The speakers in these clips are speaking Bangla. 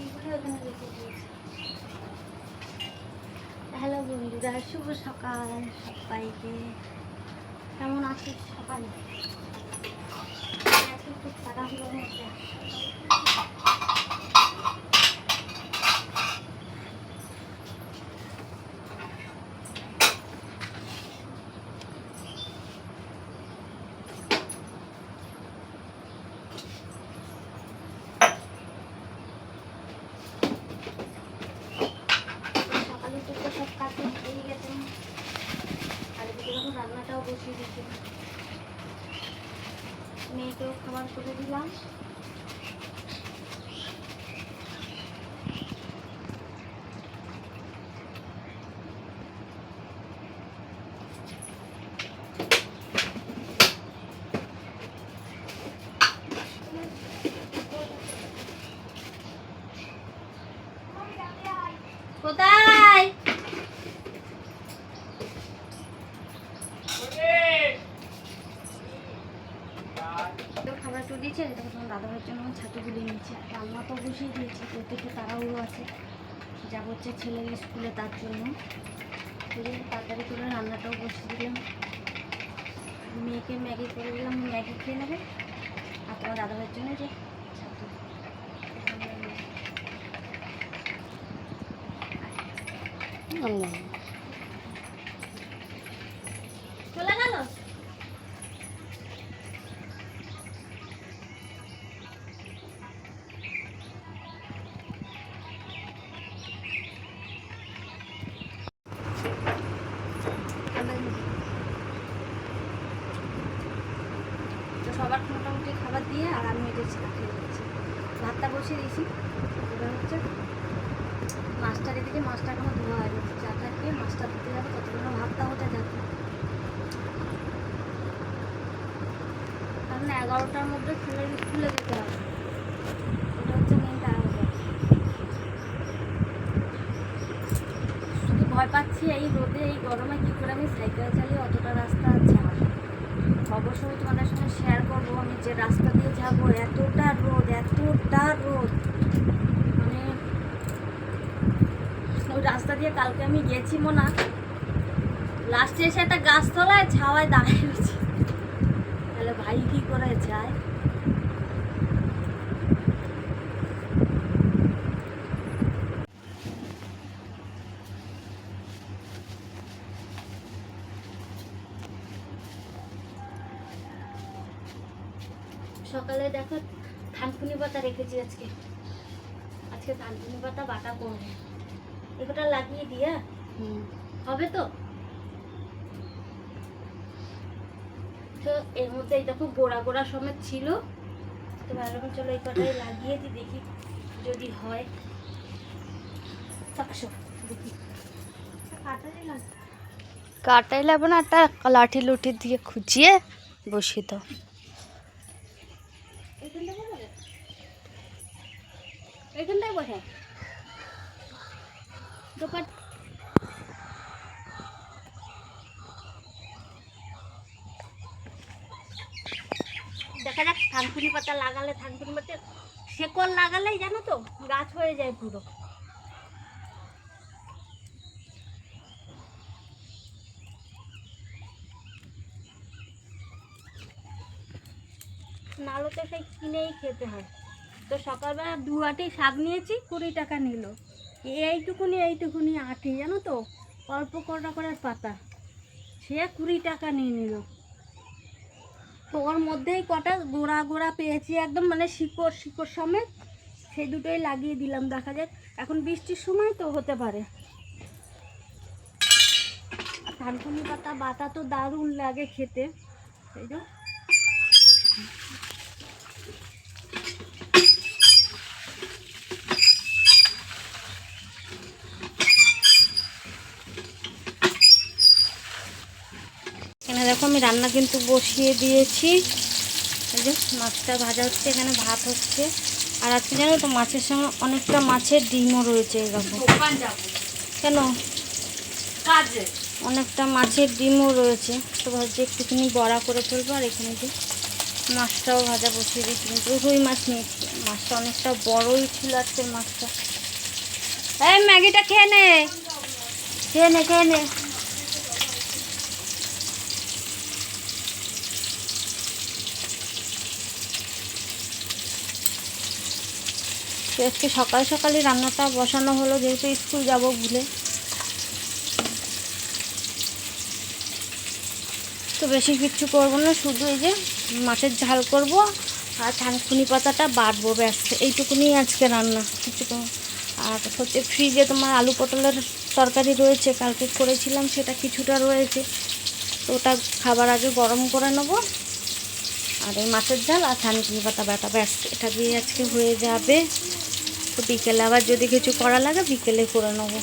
এইগুলো ওখানে রেখে দিয়েছি হ্যালো বন্ধুরা, শুভ সকাল সবাইকে। কেমন আছিস সকালে আজকে একটু তাড়াহুড়োর মধ্যে সকালে তো সব কাজ হয়ে গেছে আর এদিকে যখন বসিয়ে দিচ্ছি মেয়েকেও খাবার করে দিলাম। কোথায় তো খাবার তো দিয়েছে ভাইয়ের জন্য আমি ছাতু গুলিয়ে নিয়েছি আর রান্না তো বসিয়ে দিয়েছি করতে একটু তাড়াহুড়ো আছে। যা হচ্ছে ছেলের স্কুলে তার জন্য। তাড়াতাড়ি করে রান্নাটাও বসিয়ে দিলাম। মেয়েকে ম্যাগি করে দিলাম, ম্যাগি খেয়ে নেবে। আর তোমার দাদা ভাইয়ের জন্য যে ছাতু। চলে গেল তো সবার মোটামুটি খাবার দিয়ে আর আমি এটা চা খেয়ে যাচ্ছি ভাতটা বসিয়ে দিয়েছি। এবার হচ্ছে মাছটা রেখেছি মাছটা এখনও ধোয়া হয়নি। চাটা খেয়ে মাছটা দিতে যাব ততক্ষণ ভাতটা হতে যাবে কারণ এগারোটার মধ্যে ছেলের স্কুলে যেতে হবে। এটা হচ্ছে শুধু ভয় পাচ্ছি এই রোদে, এই গরমে কী করে আমি সাইকেল চালিয়ে অতটা রাস্তা অবশ্যই তোমাদের সাথে শেয়ার করব আমি যে রাস্তা দিয়ে যাব। এতটা রোদ এতটা রোদ। মানে ওই রাস্তা দিয়ে কালকে আমি গেছি মোনা। লাস্টে এসে একটা গাছতলায় ছাওয়ায় দাঁড়িয়েছি তাহলে ভাই কি করে যায়? সকালে দেখো থানকুনি পাতা রেখেছি আজকে। আজকে থানকুনি পাতা বাটা করব। এগুলো লাগিয়ে দিয়ে হবে তো? তো এর মধ্যে এই দেখো গোড়া গোড়া সমেত ছিল। তো ভালো চলো এই কটাই লাগিয়ে দিই দেখি যদি হয়। দেখি। কাটাই লাগবে। না একটা লাঠি লুঠি দিয়ে খুঁচিয়ে বসিয়ে বসে। বসে দোকান দেখা যাক থানকুনি পাতা লাগালে, থানকুনি পাতা শেকড় লাগালেই জানো তো গাছ হয়ে যায় পুরো। নাড়ু তো সেই কিনেই খেতে হয়। তো সকালবেলা দু আটি শাক নিয়েছি, কুড়ি টাকা নিল। এইটুকুনি এইটুকুনি আটি, জানো তো? অল্প কটা করে পাতা। সে কুড়ি টাকা নিয়ে নিল। তো ওর মধ্যেই কটা গোড়া গোড়া পেয়েছি একদম মানে শিকড় শিকড় সমেত। সেই দুটোই লাগিয়ে দিলাম, দেখা যাক। এখন বৃষ্টির সময় তো হতে পারে। থানকুনি পাতা, বাটা তো দারুণ লাগে খেতে। এই দেখো আমি রান্না কিন্তু বসিয়ে দিয়েছি। এই যে মাছটা ভাজা হচ্ছে এখানে ভাত হচ্ছে। আর আজকে জানো তো মাছের সঙ্গে অনেকটা মাছের ডিমও রয়েছে দেখো। কেন? অনেকটা মাছের ডিমও রয়েছে। তো ভাবছি একটুখানি বড়া করে ফেলব আর এখানে যে মাছটাও ভাজা বসিয়ে দিয়েছি। কিন্তু রুই মাছ নিয়েছি মাছটা অনেকটা বড়ই ছিল আজকের মাছটা। এই ম্যাগিটা খেয়ে নে। খেয়ে নে খেয়ে নে। তো আজকে সকাল সকালই রান্নাটা বসানো হলো, যেহেতু স্কুল যাব ভুলে। তো বেশি কিচ্ছু করব না, শুধু এই যে মাছের ঝাল করব আর থানকুনি পাতাটা বাটবো, ব্যাস। এইটুকুনি আজকে রান্না। কিছু আর হচ্ছে ফ্রিজে তোমার আলু পটলের তরকারি রয়েছে, কালকে করেছিলাম, সেটা কিছুটা রয়েছে। তো ওটা খাবার আগে গরম করে নেব। আর এই মাছের ঝাল আর থানকুনি পাতা বাটা ব্যাস। এটা দিয়ে আজকে হয়ে যাবে। বিকেলে আবার যদি কিছু করা লাগে, বিকেলে করে নেব।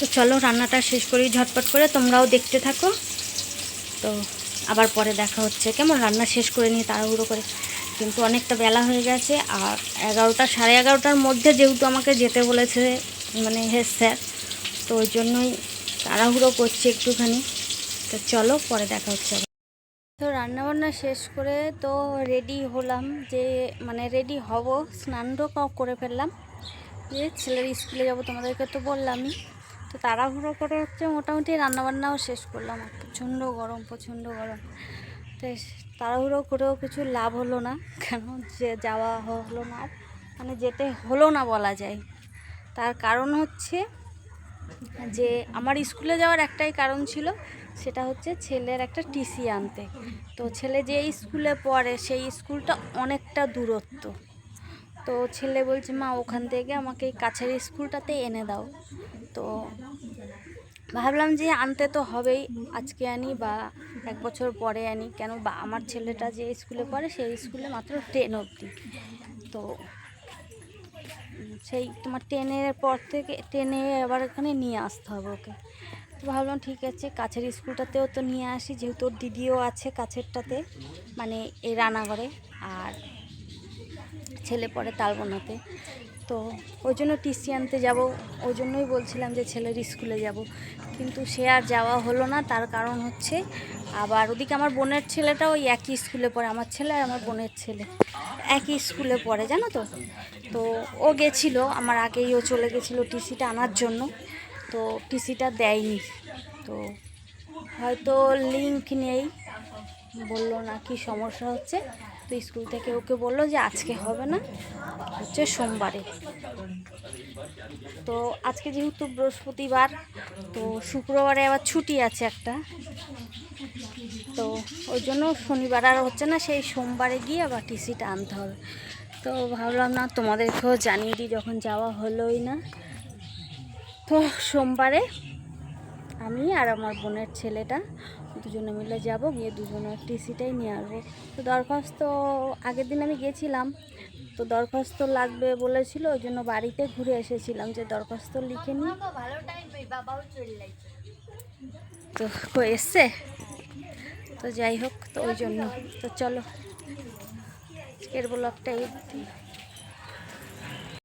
তো চলো, রান্নাটা শেষ করি, ঝটপট করে। তোমরাও দেখতে থাকো। তো আবার পরে দেখা হচ্ছে। কেমন? রান্না শেষ করে নিয়ে তাড়াহুড়ো করে। কিন্তু অনেকটা বেলা হয়ে গেছে, আর এগারোটা, সাড়ে এগারোটার মধ্যে যেহেতু আমাকে যেতে বলেছে মানে হেড স্যার, তো ওই জন্যই তাড়াহুড়ো করছি একটুখানি। তো চলো, পরে দেখা হচ্ছে। তো রান্নাবান্না শেষ করে তো রেডি হলাম যে মানে রেডি হব স্নানটাও করে ফেললাম। যে ছেলের স্কুলে যাব, তোমাদেরকে তো বললামই। তো তাড়াহুড়ো করে হচ্ছে মোটামুটি রান্নাবান্নাও শেষ করলাম। আর প্রচণ্ড গরম প্রচণ্ড গরম। তো তাড়াহুড়ো করেও কিছু লাভ হলো না, কেন যে যাওয়া হলো না মানে যেতে হলো না বলা যায়। তার কারণ হচ্ছে যে, আমার স্কুলে যাওয়ার একটাই কারণ ছিল সেটা হচ্ছে ছেলের একটা টিসি আনতে। তো ছেলে যে স্কুলে পড়ে, সেই স্কুলটা অনেকটা দূরত্ব। তো ছেলে বলছে, মা, ওখান থেকে আমাকে এই কাছের স্কুলটাতে এনে দাও। তো ভাবলাম যে আনতে তো হবেই, আজকে আনি বা এক বছর পরে আনি। কেন বা আমার ছেলেটা যে স্কুলে পড়ে, সেই স্কুলে মাত্র টেন অবধি। তো সেই তোমার টেনের পর থেকে টেনে আবার এখানে নিয়ে আসতে হবে ওকে। ভাবলাম ঠিক আছে, কাছের স্কুলটাতেও তো নিয়ে আসি, যেহেতু ওর দিদিও আছে কাছেরটাতে মানে এই রানাঘরে আর ছেলে পড়ে তালবনাতে। তো ওই জন্য টিসি আনতে যাব, ওই জন্যই বলছিলাম যে ছেলের স্কুলে যাব। কিন্তু সে আর যাওয়া হলো না, তার কারণ হচ্ছে আবার ওদিকে আমার বোনের ছেলেটা ওই একই স্কুলে পড়ে, আমার ছেলে আর আমার বোনের ছেলে একই স্কুলে পড়ে, জানো তো? তো ও গেছিল, আমার আগেই ও চলে গেছিল টিসিটা আনার জন্য। তো টিসিটা দেয়নি। তো হয়তো লিঙ্ক নেই। বলল না কি সমস্যা হচ্ছে। তো স্কুল থেকে ওকে বলল যে আজকে হবে না, হচ্ছে সোমবারে। তো আজকে যেহেতু বৃহস্পতিবার, তো শুক্রবারে আবার ছুটি আছে একটা। তো ওই জন্য শনিবার আর হচ্ছে না, সেই সোমবারে গিয়ে আবার টিসিটা আনতে হবে। তো ভাবলাম না তোমাদেরকেও জানিয়ে দিই যখন যাওয়া হলোই না। তো সোমবারে আমি আর আমার বোনের ছেলেটা দুজনে মিলে যাব, গিয়ে দুজনের টিসিটাই নিয়ে আসব। তো দরখাস্ত, আগের দিন আমি গেছিলাম, তো দরখাস্ত লাগবে বলেছিল, ওই জন্য বাড়িতে ঘুরে এসেছিলাম যে দরখাস্ত লিখে নিই। তো এসছে? তো যাই হোক, তো ওই জন্য। তো চলো, আজকের ব্লগটা এই অবধি।